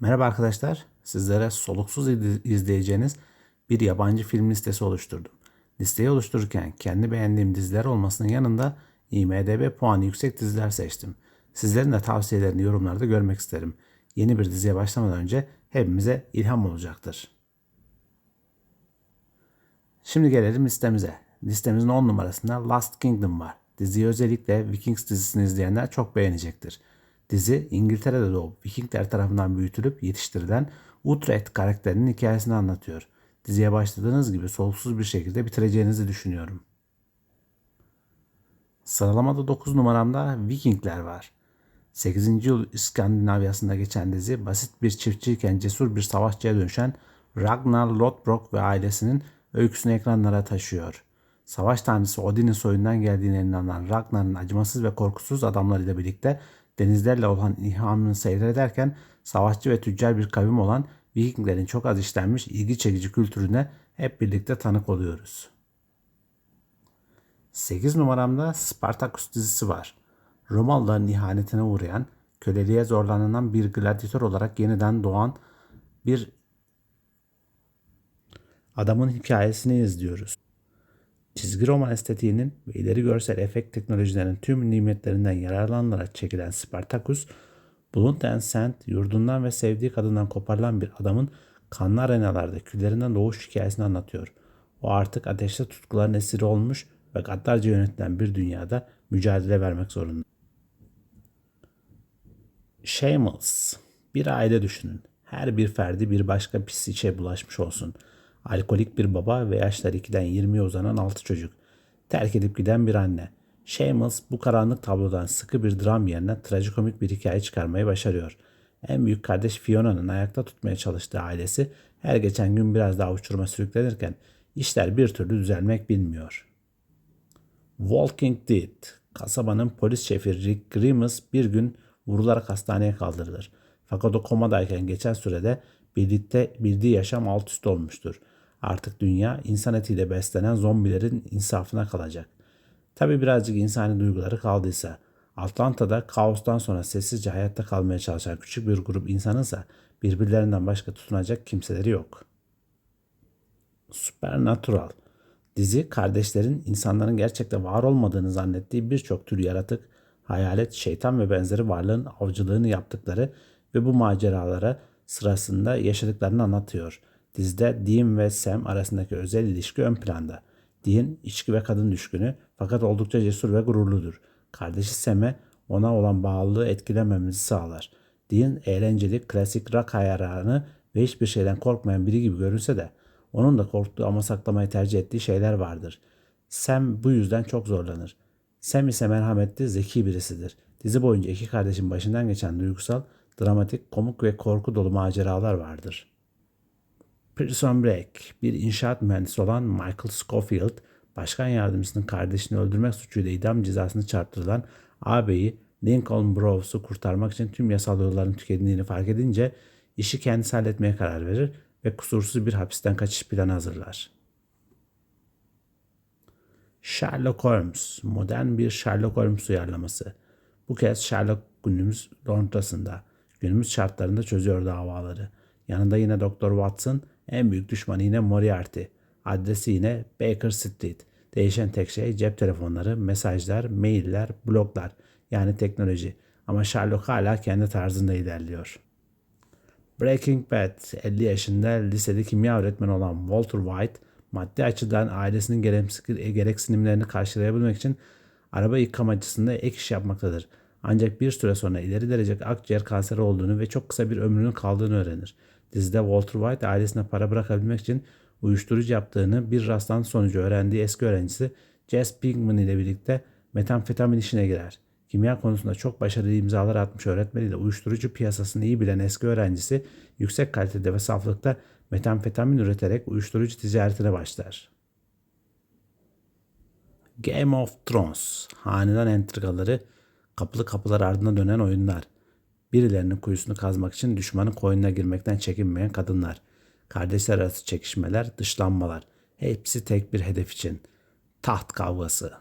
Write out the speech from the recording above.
Merhaba arkadaşlar. Sizlere soluksuz iz- izleyeceğiniz bir yabancı film listesi oluşturdum. Listeyi oluştururken kendi beğendiğim diziler olmasının yanında IMDB puanı yüksek diziler seçtim. Sizlerin de tavsiyelerini yorumlarda görmek isterim. Yeni bir diziye başlamadan önce hepimize ilham olacaktır. Şimdi gelelim listemize. Listemizin 10 numarasında Last Kingdom var. Diziyi özellikle Vikings dizisini izleyenler çok beğenecektir. Dizi İngiltere'de doğup Vikingler tarafından büyütülüp yetiştirilen Utrecht karakterinin hikayesini anlatıyor. Diziye başladığınız gibi soluksuz bir şekilde bitireceğinizi düşünüyorum. Sıralamada 9 numaramda Vikingler var. 8. yıl İskandinavya'sında geçen dizi basit bir çiftçiyken cesur bir savaşçıya dönüşen Ragnar Lothbrok ve ailesinin öyküsünü ekranlara taşıyor. Savaş tanrısı Odin'in soyundan geldiğine inanılan Ragnar'ın acımasız ve korkusuz adamlarıyla birlikte denizlerle olan ilhamını seyrederken savaşçı ve tüccar bir kavim olan Vikinglerin çok az işlenmiş ilgi çekici kültürüne hep birlikte tanık oluyoruz. 8 numaramda Spartacus dizisi var. Romalıların ihanetine uğrayan, köleliğe zorlanılan bir gladyatör olarak yeniden doğan bir adamın hikayesini izliyoruz. Çizgi roman estetiğinin ve ileri görsel efekt teknolojilerinin tüm nimetlerinden yararlanarak çekilen Spartacus, Blunt and Sand yurdundan ve sevdiği kadından koparılan bir adamın kanlı arenalarda küllerinden doğuş hikayesini anlatıyor. O artık ateşte tutkuların esiri olmuş ve gaddarca yönetilen bir dünyada mücadele vermek zorunda. Shameless. Bir aile düşünün. Her bir ferdi bir başka pis içe bulaşmış olsun. Alkolik bir baba ve yaşları 2'den 20'ye uzanan 6 çocuk. Terk edip giden bir anne. Shameless bu karanlık tablodan sıkı bir dram yerine trajikomik bir hikaye çıkarmayı başarıyor. En büyük kardeş Fiona'nın ayakta tutmaya çalıştığı ailesi her geçen gün biraz daha uçuruma sürüklenirken işler bir türlü düzelmek bilmiyor. Walking Dead. Kasabanın polis şefi Rick Grimes bir gün vurularak hastaneye kaldırılır. Fakat o komadayken geçen sürede birlikte bildiği yaşam alt üst olmuştur. Artık dünya insan etiyle beslenen zombilerin insafına kalacak. Tabi birazcık insani duyguları kaldıysa. Atlanta'da kaostan sonra sessizce hayatta kalmaya çalışan küçük bir grup insanınsa birbirlerinden başka tutunacak kimseleri yok. Supernatural Dizi kardeşlerin insanların gerçekte var olmadığını zannettiği birçok tür yaratık, hayalet, şeytan ve benzeri varlığın avcılığını yaptıkları ve bu maceralara sırasında yaşadıklarını anlatıyor. Dizide Dean ve Sam arasındaki özel ilişki ön planda. Dean içki ve kadın düşkünü fakat oldukça cesur ve gururludur. Kardeşi Sam'e ona olan bağlılığı etkilememizi sağlar. Dean eğlenceli, klasik rock hayranı ve hiçbir şeyden korkmayan biri gibi görünse de onun da korktuğu ama saklamayı tercih ettiği şeyler vardır. Sam bu yüzden çok zorlanır. Sam ise merhametli, zeki birisidir. Dizi boyunca iki kardeşin başından geçen duygusal, dramatik, komik ve korku dolu maceralar vardır. Prison Break, bir inşaat mühendisi olan Michael Scofield, başkan yardımcısının kardeşini öldürmek suçuyla idam cezasını çarptırılan ağabeyi Lincoln Brows'u kurtarmak için tüm yasal yolların tükendiğini fark edince işi kendisi halletmeye karar verir ve kusursuz bir hapisten kaçış planı hazırlar. Sherlock Holmes, modern bir Sherlock Holmes uyarlaması. Bu kez Sherlock günümüz Londra'sında, günümüz şartlarında çözüyor davaları. Yanında yine Doktor Watson, en büyük düşmanı yine Moriarty. Adresi yine Baker Street. Değişen tek şey cep telefonları, mesajlar, mailler, bloglar. Yani teknoloji. Ama Sherlock hala kendi tarzında ilerliyor. Breaking Bad 50 yaşında lisede kimya öğretmeni olan Walter White maddi açıdan ailesinin gereksinimlerini karşılayabilmek için araba yıkamacısında ek iş yapmaktadır. Ancak bir süre sonra ileri derece akciğer kanseri olduğunu ve çok kısa bir ömrünün kaldığını öğrenir. Dizide Walter White ailesine para bırakabilmek için uyuşturucu yaptığını bir rastlantı sonucu öğrendiği eski öğrencisi Jess Pinkman ile birlikte metamfetamin işine girer. Kimya konusunda çok başarılı imzalar atmış öğretmeniyle uyuşturucu piyasasını iyi bilen eski öğrencisi yüksek kalitede ve saflıkta metamfetamin üreterek uyuşturucu ticaretine başlar. Game of Thrones, hanedan entrikaları, kapılı kapılar ardına dönen oyunlar. Birilerinin kuyusunu kazmak için düşmanın koyununa girmekten çekinmeyen kadınlar. Kardeşler arası çekişmeler, dışlanmalar. Hepsi tek bir hedef için. Taht kavgası.